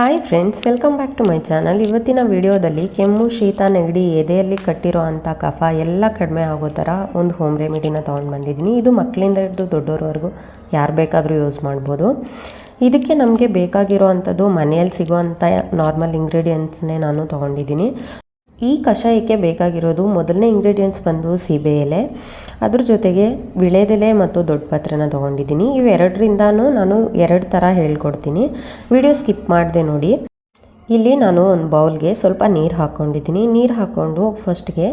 Hi friends welcome back to my channel ಇವತ್ತಿನ ವಿಡಿಯೋದಲ್ಲಿ ಕೆಮ್ಮು, ಶೀತ, ನೆಗಡಿ, ಎದೆಯಲ್ಲಿ ಕಟ್ಟಿರೋ ಅಂಥ ಕಫ ಎಲ್ಲ ಕಡಿಮೆ ಆಗೋ ಥರ ಒಂದು ಹೋಮ್ ರೆಮಿಡಿನ ತೊಗೊಂಡು ಬಂದಿದ್ದೀನಿ. ಇದು ಮಕ್ಕಳಿಂದ ಹಿಡಿದು ದೊಡ್ಡವರವರೆಗೂ ಯಾರು ಬೇಕಾದರೂ ಯೂಸ್ ಮಾಡ್ಬೋದು. ಇದಕ್ಕೆ ನಮಗೆ ಬೇಕಾಗಿರೋ ಅಂಥದ್ದು ಮನೆಯಲ್ಲಿ ಸಿಗೋವಂಥ ನಾರ್ಮಲ್ ಇಂಗ್ರೀಡಿಯೆಂಟ್ಸ್ನೇ ನಾನು ತೊಗೊಂಡಿದ್ದೀನಿ. ಈ ಕಷಾಯಕ್ಕೆ ಬೇಕಾಗಿರೋದು ಮೊದಲನೇ ಇಂಗ್ರೀಡಿಯೆಂಟ್ಸ್ ಬಂದು ಸೀಬೆ ಎಲೆ, ಅದ್ರ ಜೊತೆಗೆ ವಿಳೆದೆಲೆ ಮತ್ತು ದೊಡ್ಡ ಪತ್ರೆನ ತೊಗೊಂಡಿದ್ದೀನಿ. ಇವೆರಡರಿಂದನೂ ನಾನು ಎರಡು ಥರ ಹೇಳ್ಕೊಡ್ತೀನಿ. ವಿಡಿಯೋ ಸ್ಕಿಪ್ ಮಾಡಿದೆ ನೋಡಿ. ಇಲ್ಲಿ ನಾನು ಒಂದು ಬೌಲ್ಗೆ ಸ್ವಲ್ಪ ನೀರು ಹಾಕ್ಕೊಂಡಿದ್ದೀನಿ ನೀರು ಹಾಕ್ಕೊಂಡು ಫಸ್ಟ್ಗೆ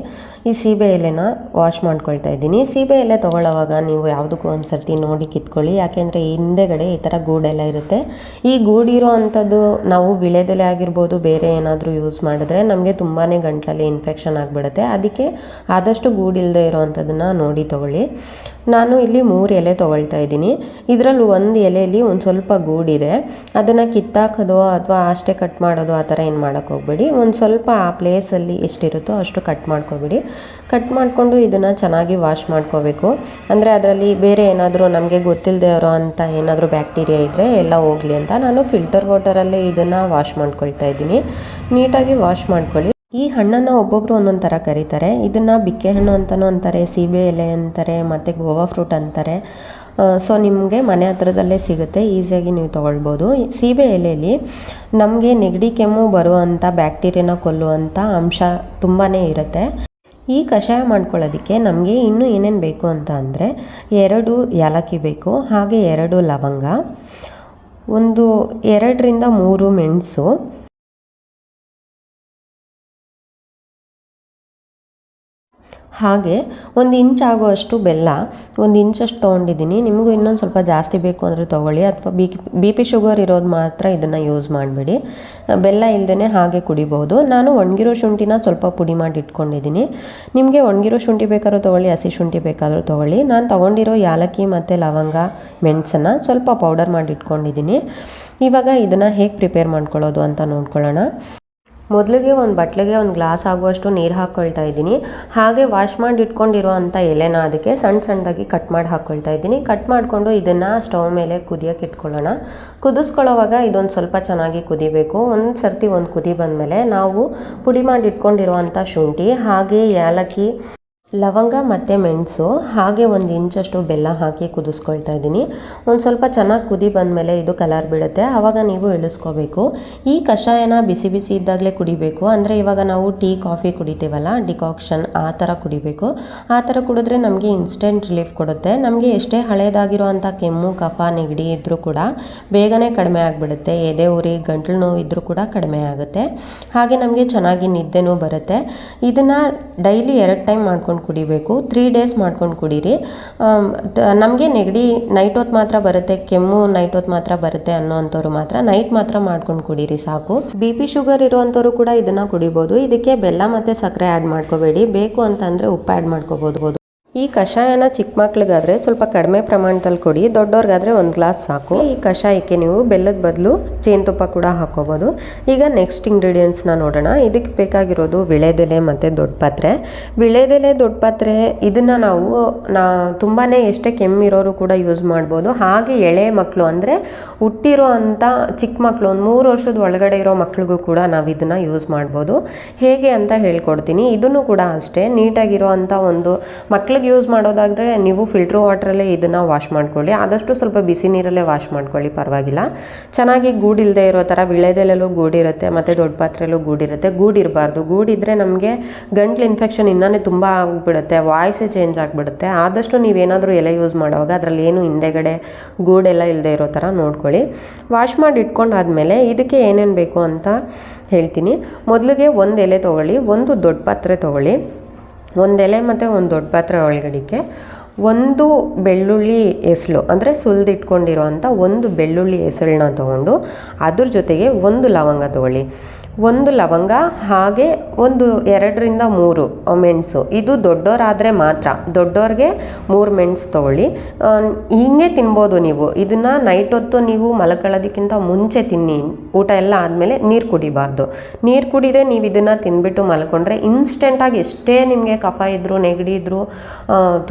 ಈ ಸೀಬೆ ಎಲೆನ ವಾಶ್ ಮಾಡ್ಕೊಳ್ತಾ ಇದ್ದೀನಿ. ಸೀಬೆ ಎಲೆ ತೊಗೊಳ್ಳೋವಾಗ ನೀವು ಯಾವುದಕ್ಕೂ ಒಂದು ಸರ್ತಿ ನೋಡಿ ಕಿತ್ಕೊಳ್ಳಿ. ಯಾಕೆಂದರೆ ಹಿಂದೆಗಡೆ ಈ ಥರ ಗೂಡೆಲ್ಲ ಇರುತ್ತೆ. ಈ ಗೂಡಿರೋ ಅಂಥದ್ದು ನಾವು ವಿಳೆದೆಲೆ ಆಗಿರ್ಬೋದು, ಬೇರೆ ಏನಾದರೂ ಯೂಸ್ ಮಾಡಿದ್ರೆ ನಮಗೆ ತುಂಬಾ ಗಂಟಲಲ್ಲಿ ಇನ್ಫೆಕ್ಷನ್ ಆಗಿಬಿಡುತ್ತೆ. ಅದಕ್ಕೆ ಆದಷ್ಟು ಗೂಡಿಲ್ಲದೆ ಇರೋವಂಥದ್ದನ್ನು ನೋಡಿ ತೊಗೊಳ್ಳಿ. ನಾನು ಇಲ್ಲಿ ಮೂರು ಎಲೆ ತೊಗೊಳ್ತಾ ಇದ್ದೀನಿ. ಇದರಲ್ಲಿ ಒಂದು ಎಲೆಯಲ್ಲಿ ಒಂದು ಸ್ವಲ್ಪ ಗೂಡಿದೆ ಅದನ್ನು ಕಿತ್ತಾಕೋದು ಅಥವಾ ಅಷ್ಟೇ ಕಟ್ ಮಾಡೋದು ಆ ಥರ ಏನು ಮಾಡೋಕ್ಕೆ ಹೋಗ್ಬೇಡಿ. ಒಂದು ಸ್ವಲ್ಪ ಆ ಪ್ಲೇಸಲ್ಲಿ ಎಷ್ಟಿರುತ್ತೋ ಅಷ್ಟು ಕಟ್ ಮಾಡ್ಕೊಬಿಡಿ. ಕಟ್ ಮಾಡಿಕೊಂಡು ಇದನ್ನು ಚೆನ್ನಾಗಿ ವಾಶ್ ಮಾಡ್ಕೋಬೇಕು. ಅಂದರೆ ಅದರಲ್ಲಿ ಬೇರೆ ಏನಾದರೂ ನಮಗೆ ಗೊತ್ತಿಲ್ಲದೆ ಇರೋ ಅಂತ ಏನಾದರೂ ಬ್ಯಾಕ್ಟೀರಿಯಾ ಇದ್ದರೆ ಎಲ್ಲ ಹೋಗಲಿ ಅಂತ ನಾನು ಫಿಲ್ಟರ್ ವಾಟರಲ್ಲೇ ಇದನ್ನು ವಾಶ್ ಮಾಡ್ಕೊಳ್ತಾ ಇದ್ದೀನಿ. ನೀಟಾಗಿ ವಾಶ್ ಮಾಡ್ಕೊಳ್ಳಿ. ಈ ಹಣ್ಣನ್ನು ಒಬ್ಬೊಬ್ಬರು ಒಂದೊಂದು ಥರ ಕರೀತಾರೆ. ಇದನ್ನು ಬಿಕ್ಕೆ ಹಣ್ಣು ಅಂತಲೂ ಅಂತಾರೆ, ಸೀಬೆ ಎಲೆ ಅಂತಾರೆ, ಮತ್ತು ಗೋವಾ ಫ್ರೂಟ್ ಅಂತಾರೆ. ಸೊ ನಿಮಗೆ ಮನೆ ಹತ್ರದಲ್ಲೇ ಸಿಗುತ್ತೆ, ಈಸಿಯಾಗಿ ನೀವು ತೊಗೊಳ್ಬೋದು. ಸೀಬೆ ಎಲೆಯಲ್ಲಿ ನಮಗೆ ನೆಗಡಿ ಕೆಮ್ಮು ಬರುವಂಥ ಬ್ಯಾಕ್ಟೀರಿಯಾನ ಕೊಲ್ಲುವಂಥ ಅಂಶ ತುಂಬಾ ಇರುತ್ತೆ. ಈ ಕಷಾಯ ಮಾಡ್ಕೊಳ್ಳೋದಕ್ಕೆ ನಮಗೆ ಇನ್ನೂ ಏನೇನು ಬೇಕು ಅಂತ ಅಂದರೆ ಎರಡು ಏಲಕ್ಕಿ ಬೇಕು, ಹಾಗೆ ಎರಡು ಲವಂಗ, ಒಂದು ಎರಡರಿಂದ ಮೂರು ಮೆಣಸು ಹಾಗೆ ಒಂದು ಇಂಚ್ ಆಗುವಷ್ಟು ಬೆಲ್ಲ, ಒಂದು ಇಂಚಷ್ಟು ತೊಗೊಂಡಿದ್ದೀನಿ. ನಿಮಗೂ ಇನ್ನೊಂದು ಸ್ವಲ್ಪ ಜಾಸ್ತಿ ಬೇಕು ಅಂದರೆ ತೊಗೊಳ್ಳಿ. ಅಥವಾ ಬಿ ಬಿ ಪಿ ಶುಗರ್ ಇರೋದು ಮಾತ್ರ ಇದನ್ನು ಯೂಸ್ ಮಾಡಬೇಡಿ. ಬೆಲ್ಲ ಇಲ್ಲದೇ ಹಾಗೆ ಕುಡಿಬೋದು ನಾನು ಒಣಗಿರೋ ಶುಂಠಿನ ಸ್ವಲ್ಪ ಪುಡಿ ಮಾಡಿ ಇಟ್ಕೊಂಡಿದ್ದೀನಿ. ನಿಮಗೆ ಒಣಗಿರೋ ಶುಂಠಿ ಬೇಕಾದ್ರೂ ತೊಗೊಳ್ಳಿ, ಹಸಿ ಶುಂಠಿ ಬೇಕಾದರೂ ತೊಗೊಳ್ಳಿ. ನಾನು ತೊಗೊಂಡಿರೋ ಯಾಲಕ್ಕಿ ಮತ್ತು ಲವಂಗ, ಮೆಣಸನ್ನು ಸ್ವಲ್ಪ ಪೌಡರ್ ಮಾಡಿ ಇಟ್ಕೊಂಡಿದ್ದೀನಿ. ಇವಾಗ ಇದನ್ನು ಹೇಗೆ ಪ್ರಿಪೇರ್ ಮಾಡ್ಕೊಳ್ಳೋದು ಅಂತ ನೋಡ್ಕೊಳ್ಳೋಣ. ಮೊದಲಿಗೆ ಒಂದು ಬಟ್ಲಿಗೆ ಒಂದು ಗ್ಲಾಸ್ ಆಗುವಷ್ಟು ನೀರು ಹಾಕ್ಕೊಳ್ತಾ ಇದ್ದೀನಿ. ಹಾಗೆ ವಾಶ್ ಮಾಡಿ ಇಟ್ಕೊಂಡಿರೋ ಅಂಥ ಎಲೆನ ಅದಕ್ಕೆ ಸಣ್ಣ ಸಣ್ಣದಾಗಿ ಕಟ್ ಮಾಡಿ ಹಾಕ್ಕೊಳ್ತಾ ಇದ್ದೀನಿ. ಕಟ್ ಮಾಡಿಕೊಂಡು ಇದನ್ನು ಸ್ಟವ್ ಮೇಲೆ ಕುದಿಯೋಕೆ ಇಟ್ಕೊಳ್ಳೋಣ. ಕುದಿಸ್ಕೊಳ್ಳೋವಾಗ ಇದೊಂದು ಸ್ವಲ್ಪ ಚೆನ್ನಾಗಿ ಕುದಿಬೇಕು. ಒಂದು ಸರ್ತಿ ಒಂದು ಕುದಿ ಬಂದಮೇಲೆ ನಾವು ಪುಡಿ ಮಾಡಿ ಇಟ್ಕೊಂಡಿರುವಂಥ ಶುಂಠಿ, ಹಾಗೆ ಏಲಕ್ಕಿ ಲವಂಗ ಮತ್ತು ಮೆಣಸು, ಹಾಗೆ ಒಂದು ಇಂಚಷ್ಟು ಬೆಲ್ಲ ಹಾಕಿ ಕುದಿಸ್ಕೊಳ್ತಾ ಇದ್ದೀನಿ. ಒಂದು ಸ್ವಲ್ಪ ಚೆನ್ನಾಗಿ ಕುದಿ ಬಂದಮೇಲೆ ಇದು ಕಲರ್ ಬಿಡುತ್ತೆ ಆವಾಗ ನೀವು ಇಳಿಸ್ಕೋಬೇಕು. ಈ ಕಷಾಯನ ಬಿಸಿ ಬಿಸಿ ಇದ್ದಾಗಲೇ ಕುಡಿಬೇಕು. ಅಂದರೆ ಇವಾಗ ನಾವು ಟೀ, ಕಾಫಿ ಕುಡಿತೀವಲ್ಲ, ಡಿಕಾಕ್ಷನ್ ಆ ಥರ ಕುಡಿಬೇಕು. ಆ ಥರ ಕುಡಿದ್ರೆ ನಮಗೆ ಇನ್ಸ್ಟೆಂಟ್ ರಿಲೀಫ್ ಕೊಡುತ್ತೆ. ನಮಗೆ ಎಷ್ಟೇ ಹಳೇದಾಗಿರೋ ಅಂಥ ಕೆಮ್ಮು, ಕಫ, ನೆಗಡಿ ಇದ್ದರೂ ಕೂಡ ಬೇಗನೆ ಕಡಿಮೆ ಆಗಿಬಿಡುತ್ತೆ. ಎದೆ, ಉರಿ, ಗಂಟಲು ನೋವು ಇದ್ದರೂ ಕೂಡ ಕಡಿಮೆ ಆಗುತ್ತೆ. ಹಾಗೆ ನಮಗೆ ಚೆನ್ನಾಗಿ ನಿದ್ದೆನೂ ಬರುತ್ತೆ. ಇದನ್ನು ಡೈಲಿ ಎರಡು ಟೈಮ್ ಮಾಡ್ಕೊಂಡು ಕುಡಿಬೇಕು. ತ್ರೀ ಡೇಸ್ ಮಾಡ್ಕೊಂಡು ಕುಡೀರಿ. ನಮಗೆ ನೆಗಡಿ ನೈಟ್ ಹೊತ್ತು ಮಾತ್ರ ಬರುತ್ತೆ, ಕೆಮ್ಮು ನೈಟ್ ಹೊತ್ತು ಮಾತ್ರ ಬರುತ್ತೆ ಅನ್ನೋವಂಥವ್ರು ಮಾತ್ರ ನೈಟ್ ಮಾತ್ರ ಮಾಡ್ಕೊಂಡು ಕುಡೀರಿ ಸಾಕು. ಬಿ ಪಿ ಶುಗರ್ ಇರುವಂಥವ್ರು ಕೂಡ ಇದನ್ನು ಕುಡಿಬೋದು. ಇದಕ್ಕೆ ಬೆಲ್ಲ ಮತ್ತು ಸಕ್ಕರೆ ಆ್ಯಡ್ ಮಾಡ್ಕೋಬೇಡಿ. ಬೇಕು ಅಂತಂದರೆ ಉಪ್ಪು ಆ್ಯಡ್ ಮಾಡ್ಕೋಬೋದು. ಈ ಕಷಾಯನ ಚಿಕ್ಕ ಮಕ್ಳಿಗಾದ್ರೆ ಸ್ವಲ್ಪ ಕಡಿಮೆ ಪ್ರಮಾಣದಲ್ಲಿ ಕೊಡಿ ದೊಡ್ಡವ್ರಿಗಾದ್ರೆ ಒಂದು ಗ್ಲಾಸ್ ಸಾಕು. ಈ ಕಷಾಯಕ್ಕೆ ನೀವು ಬೆಲ್ಲದ ಬದಲು ಜೇನುತುಪ್ಪ ಕೂಡ ಹಾಕೋಬೋದು. ಈಗ ನೆಕ್ಸ್ಟ್ ಇಂಗ್ರೀಡಿಯೆಂಟ್ಸ್ನ ನೋಡೋಣ. ಇದಕ್ಕೆ ಬೇಕಾಗಿರೋದು ವಿಳೆದೆಲೆ ಮತ್ತು ದೊಡ್ಡ ಪಾತ್ರೆ. ವಿಳೆದೆಲೆ, ದೊಡ್ಡ ಪಾತ್ರೆ, ಇದನ್ನು ನಾವು, ನಾ ತುಂಬಾ ಎಷ್ಟೇ ಕೆಮ್ಮಿರೋರು ಕೂಡ ಯೂಸ್ ಮಾಡ್ಬೋದು. ಹಾಗೆ ಎಳೆ ಮಕ್ಕಳು ಅಂದರೆ ಹುಟ್ಟಿರೋ ಅಂಥ ಚಿಕ್ಕ ಮಕ್ಕಳು ಒಂದು ಮೂರು ವರ್ಷದ ಒಳಗಡೆ ಇರೋ ಮಕ್ಳಿಗೂ ಕೂಡ ನಾವು ಇದನ್ನು ಯೂಸ್ ಮಾಡ್ಬೋದು. ಹೇಗೆ ಅಂತ ಹೇಳ್ಕೊಡ್ತೀನಿ. ಇದನ್ನು ಕೂಡ ಅಷ್ಟೇ, ನೀಟಾಗಿರೋ ಅಂಥ ಒಂದು ಮಕ್ಳಿಗೆ ಯೂಸ್ ಮಾಡೋದಾದರೆ ನೀವು ಫಿಲ್ಟ್ರ್ ವಾಟ್ರಲ್ಲೇ ಇದನ್ನು ವಾಶ್ ಮಾಡ್ಕೊಳ್ಳಿ. ಆದಷ್ಟು ಸ್ವಲ್ಪ ಬಿಸಿ ನೀರಲ್ಲೇ ವಾಶ್ ಮಾಡ್ಕೊಳ್ಳಿ, ಪರವಾಗಿಲ್ಲ. ಚೆನ್ನಾಗಿ ಗೂಡಿಲ್ಲದೆ ಇರೋ ಥರ ವಿಳೆದೆಲೆಲ್ಲೂ ಗೂಡಿರುತ್ತೆ, ಮತ್ತು ದೊಡ್ಡ ಪಾತ್ರೆಯಲ್ಲೂ ಗೂಡಿರುತ್ತೆ. ಗೂಡಿರಬಾರ್ದು. ಗೂಡಿದ್ರೆ ನಮಗೆ ಗಂಟ್ಲು ಇನ್ಫೆಕ್ಷನ್ ಇನ್ನೂ ತುಂಬ ಆಗಿಬಿಡುತ್ತೆ ವಾಯ್ಸೇ ಚೇಂಜ್ ಆಗಿಬಿಡುತ್ತೆ. ಆದಷ್ಟು ನೀವೇನಾದರೂ ಎಲೆ ಯೂಸ್ ಮಾಡುವಾಗ ಅದರಲ್ಲಿ ಏನು ಹಿಂದೆಗಡೆ ಗೂಡೆಲ್ಲ ಇಲ್ಲದೆ ಇರೋ ಥರ ನೋಡ್ಕೊಳ್ಳಿ. ವಾಶ್ ಮಾಡಿ ಇಟ್ಕೊಂಡಾದ್ಮೇಲೆ ಇದಕ್ಕೆ ಏನೇನು ಬೇಕು ಅಂತ ಹೇಳ್ತೀನಿ. ಮೊದಲಿಗೆ ಒಂದು ಎಲೆ ತೊಗೊಳ್ಳಿ, ಒಂದು ದೊಡ್ಡ ಪಾತ್ರೆ ತೊಗೊಳ್ಳಿ. ಒಂದು ಎಲೆ ಮತ್ತು ಒಂದು ದೊಡ್ಡ ಪಾತ್ರೆ ಒಳಗಡೆಗೆ ಒಂದು ಬೆಳ್ಳುಳ್ಳಿ ಎಸಳು ಅಂದರೆ ಸುಲಿದಿಟ್ಕೊಂಡಿರೋ ಅಂಥ ಒಂದು ಬೆಳ್ಳುಳ್ಳಿ ಎಸಳನ್ನ ತೊಗೊಂಡು ಅದ್ರ ಜೊತೆಗೆ ಒಂದು ಲವಂಗ ತೊಗೊಳ್ಳಿ. ಒಂದು ಲವಂಗ, ಹಾಗೆ ಒಂದು ಎರಡರಿಂದ ಮೂರು ಮೆಣಸು. ಇದು ದೊಡ್ಡೋರಾದರೆ ಮಾತ್ರ. ದೊಡ್ಡೋರಿಗೆ ಮೂರು ಮೆಣಸು ತೊಗೊಳ್ಳಿ. ಹೀಗೆ ತಿನ್ಬೋದು ನೀವು. ಇದನ್ನು ನೈಟ್ ಹೊತ್ತು ನೀವು ಮಲ್ಕೊಳ್ಳೋದಕ್ಕಿಂತ ಮುಂಚೆ ತಿನ್ನಿ. ಊಟ ಎಲ್ಲ ಆದಮೇಲೆ ನೀರು ಕುಡಿಬಾರ್ದು. ನೀರು ಕುಡಿದೇ ನೀವು ಇದನ್ನು ತಿಂದ್ಬಿಟ್ಟು ಮಲ್ಕೊಂಡ್ರೆ ಇನ್ಸ್ಟೆಂಟಾಗಿ ಎಷ್ಟೇ ನಿಮಗೆ ಕಫ ಇದ್ದರೂ ನೆಗಡಿ ಇದ್ದರೂ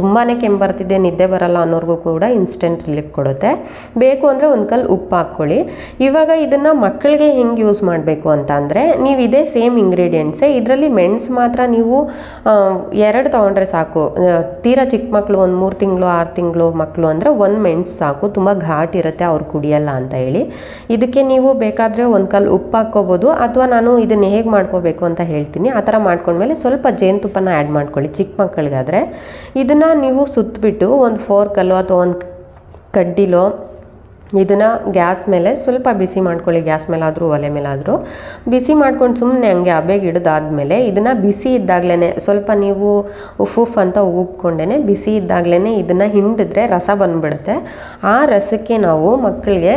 ತುಂಬಾ ಕೆಮ್ಮು ಬರ್ತಿದೆ, ನಿದ್ದೆ ಬರಲ್ಲ ಅನ್ನೋರಿಗೂ ಕೂಡ ಇನ್ಸ್ಟೆಂಟ್ ರಿಲೀಫ್ ಕೊಡುತ್ತೆ. ಬೇಕು ಅಂದರೆ ಒಂದು ಕಲ್ ಉಪ್ಪು ಹಾಕ್ಕೊಳ್ಳಿ. ಇವಾಗ ಇದನ್ನು ಮಕ್ಕಳಿಗೆ ಹೆಂಗೆ ಯೂಸ್ ಮಾಡಬೇಕು ಅಂತ ಅಂದರೆ ನೀವು ಇದೇ ಸೇಮ್ ಇಂಗ್ರೀಡಿಯೆಂಟ್ಸೇ ಇದರಲ್ಲಿ ಮೆಣ್ಸು ಮಾತ್ರ ನೀವು ಎರಡು ತೊಗೊಂಡ್ರೆ ಸಾಕು. ತೀರಾ ಚಿಕ್ಕ ಮಕ್ಕಳು ಒಂದು ಮೂರು ತಿಂಗಳು, ಆರು ತಿಂಗಳು ಮಕ್ಕಳು ಅಂದರೆ ಒಂದು ಮೆಣ್ಸು ಸಾಕು. ತುಂಬ ಘಾಟ್ ಇರುತ್ತೆ ಅವ್ರು ಕುಡಿಯಲ್ಲ ಅಂತ ಹೇಳಿ. ಇದಕ್ಕೆ ನೀವು ಬೇಕಾದರೆ ಒಂದು ಕಲ್ಲು ಉಪ್ಪು ಹಾಕ್ಕೋಬೋದು. ಅಥವಾ ನಾನು ಇದನ್ನು ಹೇಗೆ ಮಾಡ್ಕೋಬೇಕು ಅಂತ ಹೇಳ್ತೀನಿ. ಆ ಥರ ಮಾಡ್ಕೊಂಡ್ಮೇಲೆ ಸ್ವಲ್ಪ ಜೇನುತುಪ್ಪನ ಆ್ಯಡ್ ಮಾಡ್ಕೊಳ್ಳಿ ಚಿಕ್ಕ ಮಕ್ಕಳಿಗಾದರೆ. ಇದನ್ನು ನೀವು ಸುತ್ತಬಿಟ್ಟು ಒಂದು ಫೋರ್ಕಲ್ಲೋ ಅಥವಾ ಒಂದು ಕಡ್ಡಿಲೋ ಇದನ್ನು ಗ್ಯಾಸ್ ಮೇಲೆ ಸ್ವಲ್ಪ ಬಿಸಿ ಮಾಡ್ಕೊಳ್ಳಿ, ಗ್ಯಾಸ್ ಮೇಲಾದರೂ, ಒಲೆ ಮೇಲಾದರೂ. ಬಿಸಿ ಮಾಡ್ಕೊಂಡು ಸುಮ್ಮನೆ ಹಂಗೆ ಹಬೆಗೆ ಹಿಡಿದಾದ್ಮೇಲೆ ಇದನ್ನು ಬಿಸಿ ಇದ್ದಾಗಲೇ ಸ್ವಲ್ಪ ನೀವು ಉಫ್ ಉಫ್ ಅಂತ ಉಪ್ಕೊಂಡೇ ಬಿಸಿ ಇದ್ದಾಗಲೇ ಇದನ್ನು ಹಿಂಡಿದ್ರೆ ರಸ ಬಂದುಬಿಡುತ್ತೆ. ಆ ರಸಕ್ಕೆ ನಾವು ಮಕ್ಕಳಿಗೆ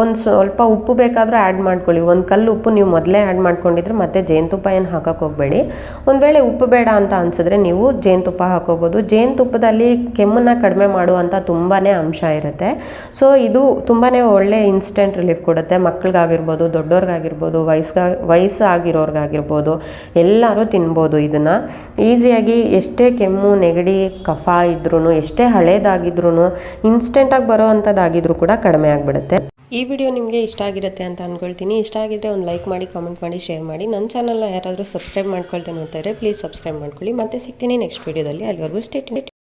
ಒಂದು ಸ್ವಲ್ಪ ಉಪ್ಪು ಬೇಕಾದರೂ ಆ್ಯಡ್ ಮಾಡ್ಕೊಳ್ಳಿ. ಒಂದು ಕಲ್ಲು ಉಪ್ಪು ನೀವು ಮೊದಲೇ ಆ್ಯಡ್ ಮಾಡ್ಕೊಂಡಿದ್ರೆ ಮತ್ತೆ ಜೇನುತುಪ್ಪ ಏನು ಹಾಕೋಕೆ ಹೋಗಬೇಡಿ. ಒಂದು ವೇಳೆ ಉಪ್ಪು ಬೇಡ ಅಂತ ಅನಿಸಿದ್ರೆ ನೀವು ಜೇನುತುಪ್ಪ ಹಾಕೋಬೋದು. ಜೇನುತುಪ್ಪದಲ್ಲಿ ಕೆಮ್ಮನ್ನು ಕಡಿಮೆ ಮಾಡುವಂಥ ತುಂಬಾ ಅಂಶ ಇರುತ್ತೆ. ಸೊ ಇದು ತುಂಬಾ ಒಳ್ಳೆ ಇನ್ಸ್ಟೆಂಟ್ ರಿಲೀಫ್ ಕೊಡುತ್ತೆ. ಮಕ್ಳಿಗಾಗಿರ್ಬೋದು ದೊಡ್ಡವ್ರಿಗಾಗಿರ್ಬೋದು ವಯಸ್ಸು, ವಯಸ್ಸಾಗಿರೋರ್ಗಾಗಿರ್ಬೋದು, ಎಲ್ಲರೂ ತಿನ್ಬೋದು ಇದನ್ನು. ಈಸಿಯಾಗಿ ಎಷ್ಟೇ ಕೆಮ್ಮು, ನೆಗಡಿ, ಕಫ ಇದ್ರೂ ಎಷ್ಟೇ ಹಳೇದಾಗಿದ್ರೂ ಇನ್ಸ್ಟೆಂಟಾಗಿ ಬರೋ ಅಂಥದ್ದಾಗಿದ್ರೂ ಕೂಡ ಕಡಿಮೆ ಆಗಿಬಿಡುತ್ತೆ. ಈ ವಿಡಿಯೋ ನಿಮಗೆ ಇಷ್ಟ ಆಗಿರುತ್ತೆ ಅಂತ ಅಂದ್ಕೊಳ್ತೀನಿ ಇಷ್ಟ ಆಗಿದ್ರೆ ಒಂದು ಲೈಕ್ ಮಾಡಿ ಕಾಮೆಂಟ್ ಮಾಡಿ ಶೇರ್ ಮಾಡಿ. ನನ್ನ ಚಾನಲ್ನ ಯಾರಾದರೂ ಸಬ್ಸ್ಕ್ರೈಬ್ ಮಾಡ್ಕೊಳ್ತೇನೆ ನೋಡ್ತಾರೆ ಪ್ಲೀಸ್ ಸಬ್ಸ್ಕ್ರೈಬ್ ಮಾಡ್ಕೊಳ್ಳಿ. ಮತ್ತೆ ಸಿಗ್ತೀನಿ ನೆಕ್ಸ್ಟ್ ವಿಡಿಯೋದಲ್ಲಿ ಅಲ್ಲಿವರೆಗೂ ಸ್ಟೇಟ್